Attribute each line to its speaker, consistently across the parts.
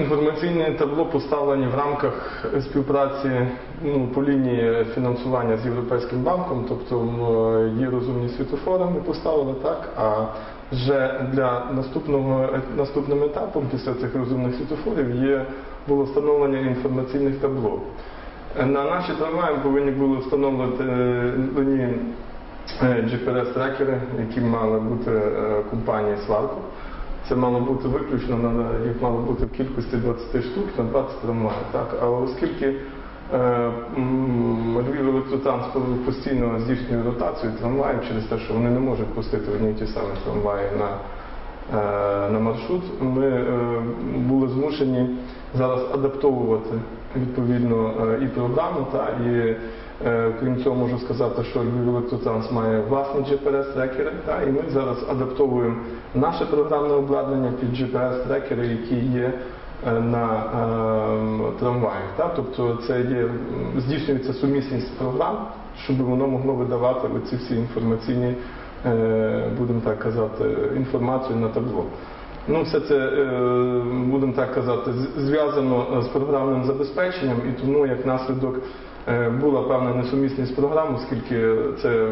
Speaker 1: інформаційне табло поставлені в рамках співпраці ну, по лінії фінансування з Європейським банком, тобто є розумні світофори, ми поставили так. А вже для наступного е- наступним етапом після цих розумних світофорів є було встановлення інформаційних табло. Е, На наші трамваї повинні були встановлені GPS-трекери, які мали бути е, компанії Сварко. Це мало бути виключно, їх мало бути в кількості 20 штук на 20 трамваїв. Так? А оскільки е, Львів електротранс постійно здійснює ротацію трамваїв через те, що вони не можуть пустити одні й ті самі трамваї на, е, на маршрут, ми е, були змушені зараз адаптовувати відповідно е, і програму, та, і крім цього можу сказати, що Львів електротранс має власні GPS-трекери, і ми зараз адаптовуємо наше програмне обладнання під GPS-трекери, які є е, на е, трамваях. Та? Тобто це є, здійснюється сумісність програм, щоб воно могло видавати оці всі інформаційні, е, будемо так казати, інформацію на табло. Ну, все це, е, будемо так казати, зв'язано з програмним забезпеченням, і тому як наслідок е, була певна несумісність програм, оскільки це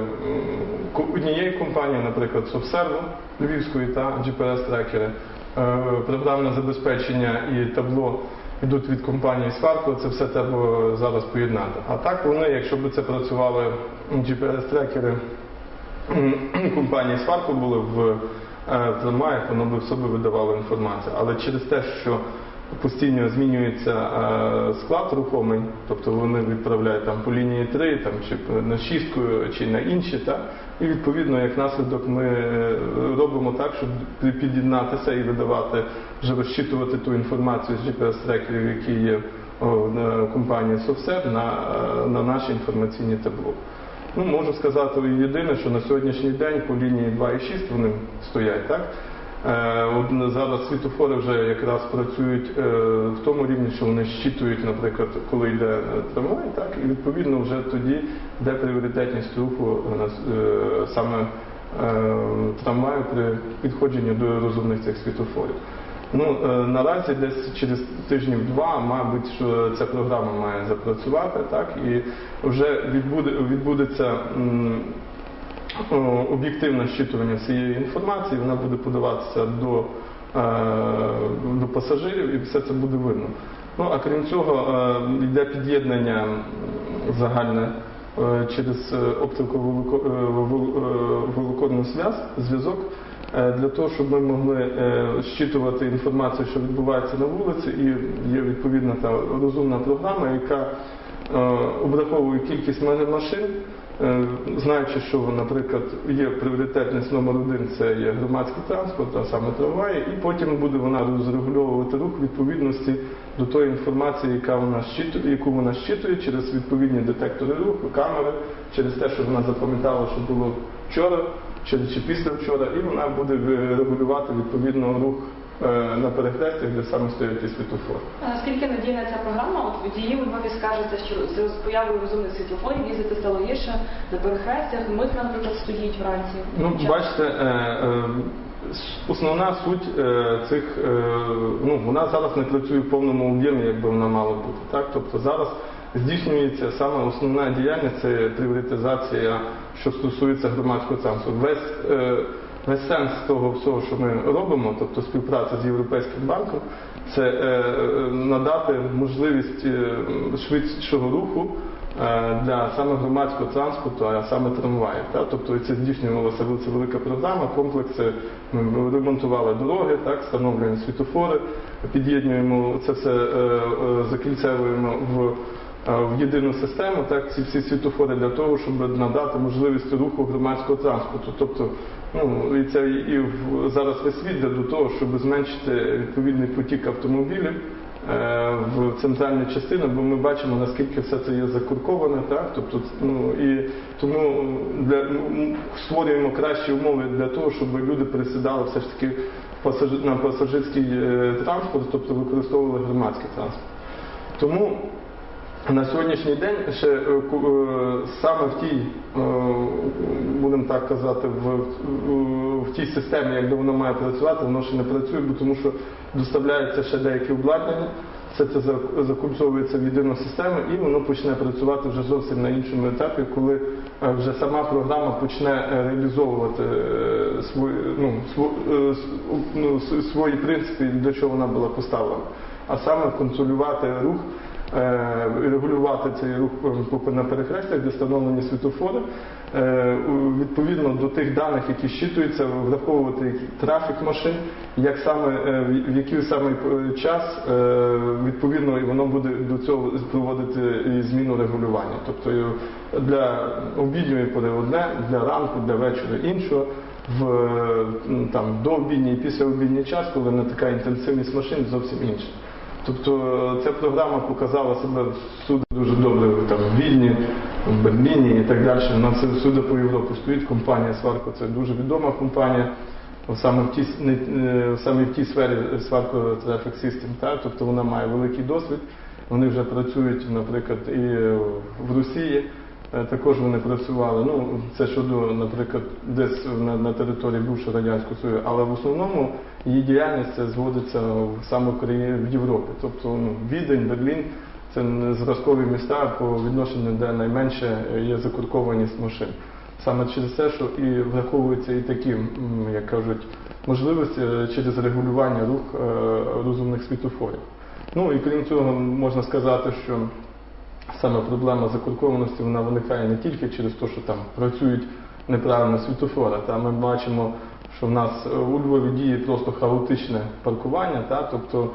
Speaker 1: однієї компанії, наприклад, Совсерво Львівської та GPS-трекери, е, програмне забезпечення і табло йдуть від компанії Сварко, це все треба зараз поєднати. А так вони, якщо б це працювали GPS-трекери компанії Сварко були в е, трамваях, воно би в собі видавало інформацію. Але через те, що постійно змінюється е, склад рухомий, тобто вони відправляють там по лінії 3, там, чи на шістку, чи на інші, та? і відповідно, як наслідок, ми е, робимо так, щоб під'єднатися і видавати, вже розчитувати ту інформацію з GPS-трекерів, які є компанії Совсет, на, е, на наші інформаційні табло. Ну, можу сказати єдине, що на сьогоднішній день по лінії 2,6 вони стоять, так? Е, зараз світофори вже якраз працюють е, в тому рівні, що вони щитують, наприклад, коли йде е, трамвай, так, і відповідно вже тоді де пріоритетність руху саме трамваю при підходженні до розумних цих світофорів. Ну, наразі десь через тижнів два, мабуть, що ця програма має запрацювати, так, і вже відбуде, відбудеться об'єктивне щитування всієї інформації, вона буде подаватися до, е, до пасажирів і все це буде видно. Ну, а крім цього, е, йде під'єднання загальне е, через оптиковолоконний зв'язок е, для того, щоб ми могли е, щитувати інформацію, що відбувається на вулиці, і є відповідна та розумна програма, яка е, обраховує кількість машин, е, знаючи, що, наприклад, є пріоритетність номер один, це є громадський транспорт, а саме трамваї, і потім буде вона розрегульовувати рух відповідності до тої інформації, яка вона щитує, яку вона щитує через відповідні детектори руху, камери, через те, що вона запам'ятала, що було вчора, чи, після вчора, і вона буде е, регулювати відповідно рух е, на перехрестях, де саме стоять ті світофори.
Speaker 2: А Наскільки надійна ця програма? От водії у Львові скажеться, що з появою розумних світлофорів їздити стало гірше на перехрестях. Митка, наприклад, стоїть вранці.
Speaker 1: Ну,
Speaker 2: Часто.
Speaker 1: бачите, е, е, основна суть е, цих, е, ну, вона зараз не працює в повному об'ємі, як би вона мала бути. Так? Тобто зараз здійснюється саме основна діяльність це пріоритизація, що стосується громадського транспорту. Весь, е, весь сенс того всього, що ми робимо, тобто співпраця з Європейським банком, це е, е, надати можливість е, швидшого руху для саме громадського транспорту, а саме трамваїв. Та? Тобто це здійснювалася це велика програма, комплекси, ми ремонтували дороги, так, встановлюємо світофори, під'єднуємо це все, закільцевуємо в, в єдину систему, так, ці всі світофори для того, щоб надати можливість руху громадського транспорту. Тобто, ну, і це і в, зараз весь світ до того, щоб зменшити відповідний потік автомобілів е, в центральні частини, бо ми бачимо, наскільки все це є закурковане, так? Тобто, ну, і тому для, ну, створюємо кращі умови для того, щоб люди пересідали все ж таки в пасажир- на пасажирський е, транспорт, тобто використовували громадський транспорт. Тому На сьогоднішній день ще е, е, саме в тій, е, будемо так казати, в, в, тій системі, як воно має працювати, воно ще не працює, бо тому що доставляється ще деякі обладнання, все це за- закупцовується в єдину систему і воно почне працювати вже зовсім на іншому етапі, коли вже сама програма почне реалізовувати свої, ну, сво- е, ну, свої принципи, для чого вона була поставлена. А саме контролювати рух регулювати цей рух е, на перехрестях, де встановлені світофори, е, відповідно до тих даних, які щитуються, враховувати трафік машин, як саме е, в- який саме е, час е, відповідно і воно буде до цього проводити зміну регулювання. Тобто е, для обідньої пори одне, для ранку, для вечора іншого. В е, там дообідній і післяобідній час, коли не така інтенсивність машин, зовсім інша. Тобто е, ця програма показала себе всюди дуже добре там, в Відні, в Берліні і так далі. Вона всюди по Європі стоїть. Компанія Сварко це дуже відома компанія. Саме в тій, не- е, саме в тій сфері Сварко Traffic System, та? тобто вона має великий досвід. Вони вже працюють, наприклад, і в Росії. Е, Також вони працювали. Ну, це щодо, наприклад, десь на, на території бувшого радянського союзу, але в основному її діяльність зводиться саме в країні в Європі. Тобто ну, Відень, Берлін це зразкові міста по відношенню, де найменше є закуркованість машин. Саме через те, що і враховуються і такі, як кажуть, можливості е, через регулювання рух е, розумних світофорів. Ну і крім цього, можна сказати, що саме проблема закуркованості вона виникає не тільки через те, що там працюють неправильно світофори. Та ми бачимо, що в нас е, у Львові діє просто хаотичне паркування, та, тобто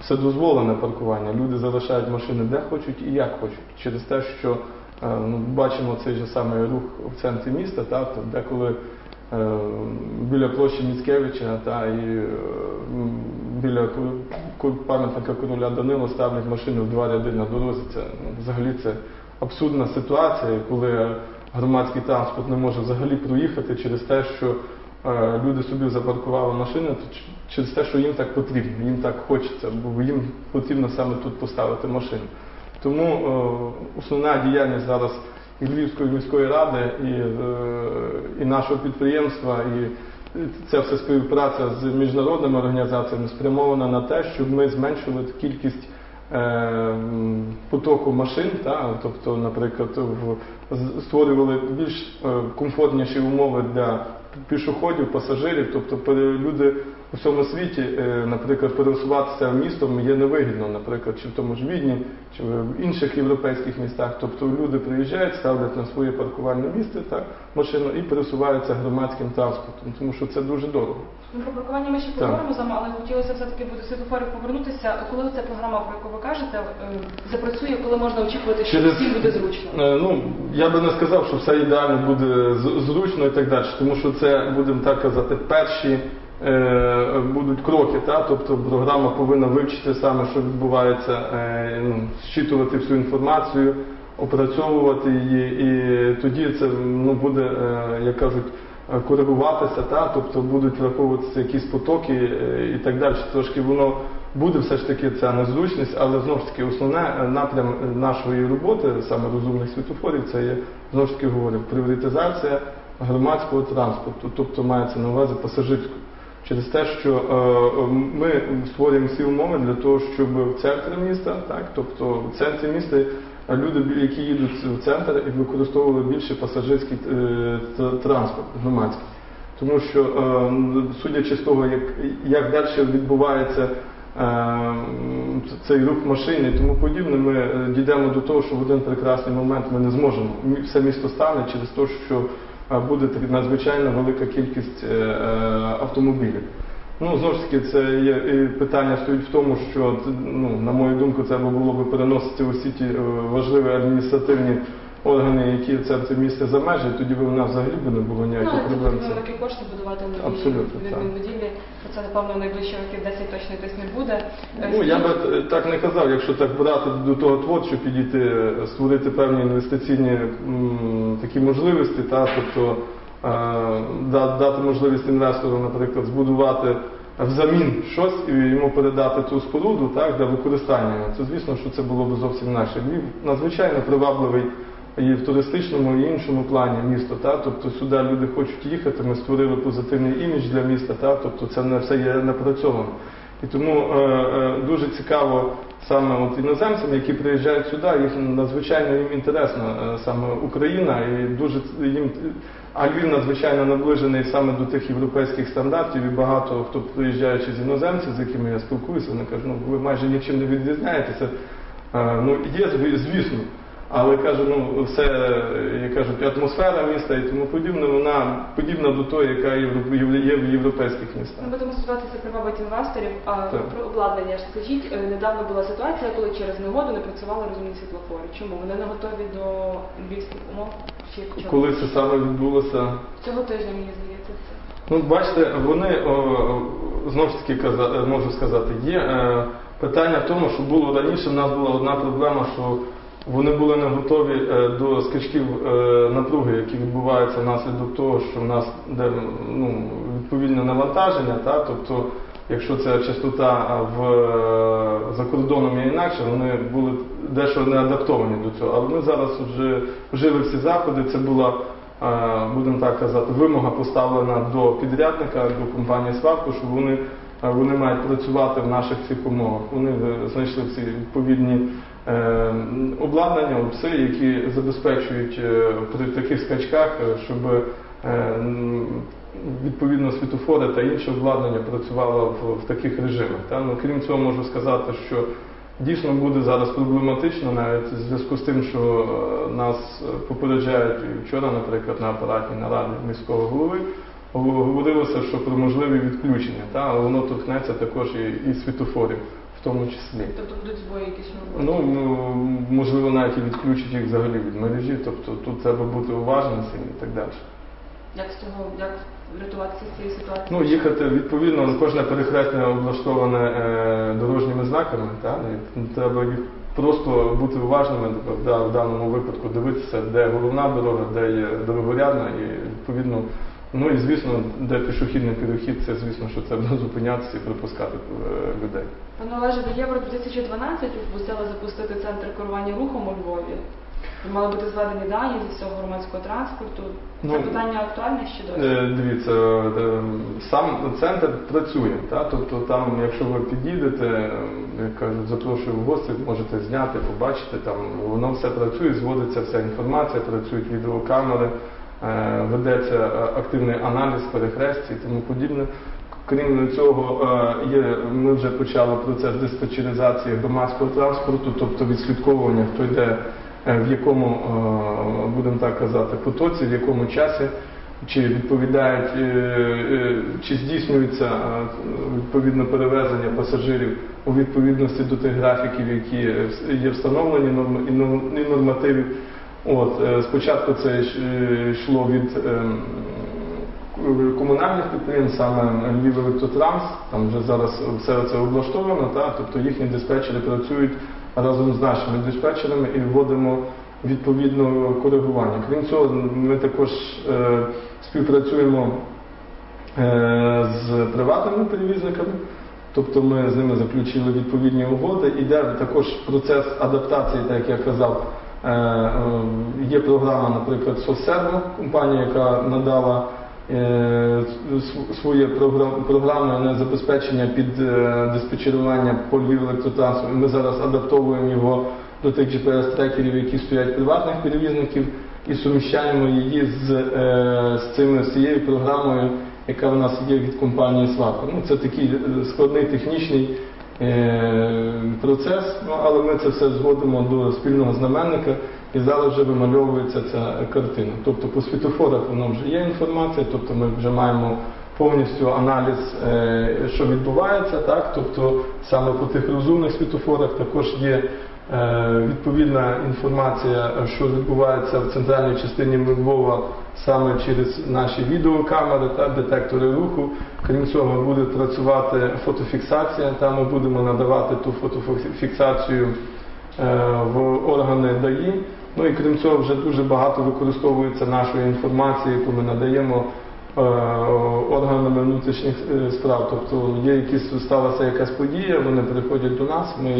Speaker 1: все дозволене паркування. Люди залишають машини де хочуть і як хочуть. Через те, що е, ну, бачимо цей же самий рух в центрі міста, та, то деколи е, біля площі Міцкевича та і е, біля пам'ятника короля Данила ставлять машини в два ряди на дорозі. Це ну, взагалі це абсурдна ситуація, коли громадський транспорт не може взагалі проїхати через те, що люди собі запаркували машини, через те, що їм так потрібно, їм так хочеться, бо їм потрібно саме тут поставити машину. Тому е, основна діяльність зараз і Львівської міської ради, і, е, і нашого підприємства, і ця вся співпраця з міжнародними організаціями спрямована на те, щоб ми зменшили кількість е, потоку машин, та, тобто, наприклад, створювали більш е, комфортніші умови для пішоходів, пасажирів, тобто люди у всьому світі, е, наприклад, пересуватися містом є невигідно, наприклад, чи в тому ж Відні, чи в інших європейських містах. Тобто люди приїжджають, ставлять на своє паркувальне місце та машину і пересуваються громадським транспортом, тому що це дуже дорого.
Speaker 2: Ну, про паркування ми ще поговоримо з вами, але хотілося все-таки до світофорів повернутися. Коли ця програма, про яку ви кажете, е, запрацює, коли можна очікувати, що
Speaker 1: Через-
Speaker 2: всім буде зручно?
Speaker 1: Е, Ну, я би не сказав, що все ідеально буде зручно і так далі, тому що це, будемо так казати, перші будуть кроки. Та? Тобто програма повинна вивчити саме, що відбувається, е, ну, зчитувати всю інформацію, опрацьовувати її, і тоді це ну, буде, е, як кажуть, е, коригуватися, та? тобто будуть враховуватися якісь потоки е, і так далі. Трошки воно буде все ж таки ця незручність, але знову ж таки основне е, напрям нашої роботи, саме розумних світофорів, це є знову ж таки говорю, пріоритизація громадського транспорту, тобто мається на увазі пасажирського. Через те, що е, ми створюємо всі умови для того, щоб в центрі міста, так, тобто в центрі міста люди, які їдуть в центр, і використовували більше пасажирський е, транспорт громадський. Тому що, е, судячи з того, як, як далі відбувається е, цей рух машин і тому подібне, ми е, дійдемо до того, що в один прекрасний момент ми не зможемо. Все місто стане через те, що е, буде надзвичайно велика кількість е, е, автомобілів. Ну, знову ж таки, це є питання стоїть в тому, що ну, на мою думку, треба було би переносити усі ті е, важливі адміністративні органи, які в центрі міста за межі, тоді б у нас взагалі б не було
Speaker 2: Ну,
Speaker 1: ніяких
Speaker 2: це
Speaker 1: проблем.
Speaker 2: потрібно великі кошти будувати нові
Speaker 1: Абсолютно,
Speaker 2: відповідні
Speaker 1: так.
Speaker 2: будівлі. Про це, напевно, найближчі років 10 точно йтись не буде.
Speaker 1: Ну, я би так не казав, якщо так брати до того творчо підійти, створити певні інвестиційні м, такі можливості, та, тобто е, дати можливість інвестору, наприклад, збудувати взамін щось і йому передати ту споруду так, для використання. Це звісно, що це було б зовсім інакше. Львів надзвичайно привабливий і в туристичному, і іншому плані місто. Та? Тобто сюди люди хочуть їхати, ми створили позитивний імідж для міста, та? тобто це не все є напрацьовано. І тому е, е, дуже цікаво саме от іноземцям, які приїжджають сюди, їх надзвичайно їм інтересна е, саме Україна, і дуже їм а Львів надзвичайно наближений саме до тих європейських стандартів. І багато хто приїжджаючи з іноземців, з якими я спілкуюся, вони кажуть, ну ви майже нічим не відрізняєтеся. Е, Ну є звісно. Але каже, ну все, як кажуть, атмосфера міста і тому подібне, вона подібна до тої, яка є в європейських містах.
Speaker 2: Ми будемо сподіватися привабити інвесторів. А
Speaker 1: Так.
Speaker 2: про обладнання скажіть, е, недавно була ситуація, коли через негоду не працювали розумні світлофори. Чому вони не готові до львівських умов? Чи чому?
Speaker 1: Коли це саме відбулося?
Speaker 2: цього тижня мені здається це.
Speaker 1: Ну, бачите, вони знову ж таки каза- можу сказати, є е, питання в тому, що було раніше. в нас була одна проблема, що вони були не готові е, до скачків е, напруги, які відбуваються внаслідок того, що в нас де ну, відповідне навантаження, та, тобто. Якщо ця частота в е, за кордоном є інакше, вони були дещо не адаптовані до цього. Але ми зараз вже вжили всі заходи. Це була будемо так казати, вимога поставлена до підрядника, до компанії Сварко, що вони, вони мають працювати в наших цих умовах. Вони знайшли всі відповідні обладнання, пси, які забезпечують е, при таких скачках, е, щоб е, відповідно світофори та інше обладнання працювало в, таких режимах. Ну, крім цього, можу сказати, що Дійсно буде зараз проблематично навіть в зв'язку з тим, що е, нас е, попереджають. Вчора, наприклад, на апаратній нараді міського голови говорилося, що про можливі відключення, та? Воно торкнеться також і, і світофорів, в тому числі.
Speaker 2: Тобто будуть збої якісь роботи.
Speaker 1: Ну м, можливо, навіть і відключать їх взагалі від мережі, тобто тут треба бути уважним цим і так далі.
Speaker 2: Як з того, як врятуватися з цієї ситуації?
Speaker 1: Ну, їхати відповідно, кожне перехрестя облаштоване е, дорожніми знаками, та, і треба їх просто бути уважними да, в даному випадку, дивитися, де головна дорога, де є дорогорядна, і відповідно, ну і звісно, де пішохідний перехід, це звісно, що треба зупинятися і пропускати е, людей.
Speaker 2: Пане Олеже, до Євро 2012 обіцяли запустити центр керування рухом у Львові. Мали бути зведені дані зі всього громадського транспорту. Це
Speaker 1: Ну,
Speaker 2: питання актуальне ще досі?
Speaker 1: Е, Дивіться, е, сам центр працює, та? тобто там, якщо ви підійдете, як кажуть, запрошую в гості, можете зняти, побачити, там воно все працює, зводиться вся інформація, працюють відеокамери, ведеться е, активний аналіз перехресті і тому подібне. Крім цього, е, є, ми вже почали процес диспетчеризації громадського транспорту, тобто відслідковування, хто йде е, в якому, е, будемо так казати, потоці, в якому часі, чи відповідають, е, е, чи здійснюється е, відповідно перевезення пасажирів у відповідності до тих графіків, які е, є встановлені і нормативів. От, е, спочатку це е, йшло від ем, комунальних підприємств, саме Львів Електротранс, там вже зараз все це облаштовано, та, тобто їхні диспетчери працюють разом з нашими диспетчерами і вводимо відповідно коригування. Крім цього, ми також е, співпрацюємо е, з приватними перевізниками. Тобто ми з ними заключили відповідні угоди. Іде також процес адаптації, так як я казав. Е, е, Є програма, наприклад, Соцсерво, компанія, яка надала е, св- своє програм- програмне забезпечення під диспетчерування по електротрансу. Ми зараз адаптовуємо його до тих GPS-трекерів, які стоять приватних перевізників, і суміщаємо її з, з, цими, з цією програмою, яка в нас є від компанії Сварко. Ну, це такий складний технічний процес, ну, але ми це все зводимо до спільного знаменника і зараз вже вимальовується ця картина. Тобто по світофорах воно вже є інформація, тобто ми вже маємо повністю аналіз, е, що відбувається, так? тобто саме по тих розумних світофорах також є е, відповідна інформація, що відбувається в центральній частині Львова саме через наші відеокамери та детектори руху. Крім цього, буде працювати фотофіксація. Там ми будемо надавати ту фотофіксацію е, в органи ДАІ. Ну і крім цього, вже дуже багато використовується нашої інформації, яку ми надаємо е, органами внутрішніх е, справ. Тобто є якісь сталася якась подія, вони приходять до нас, ми.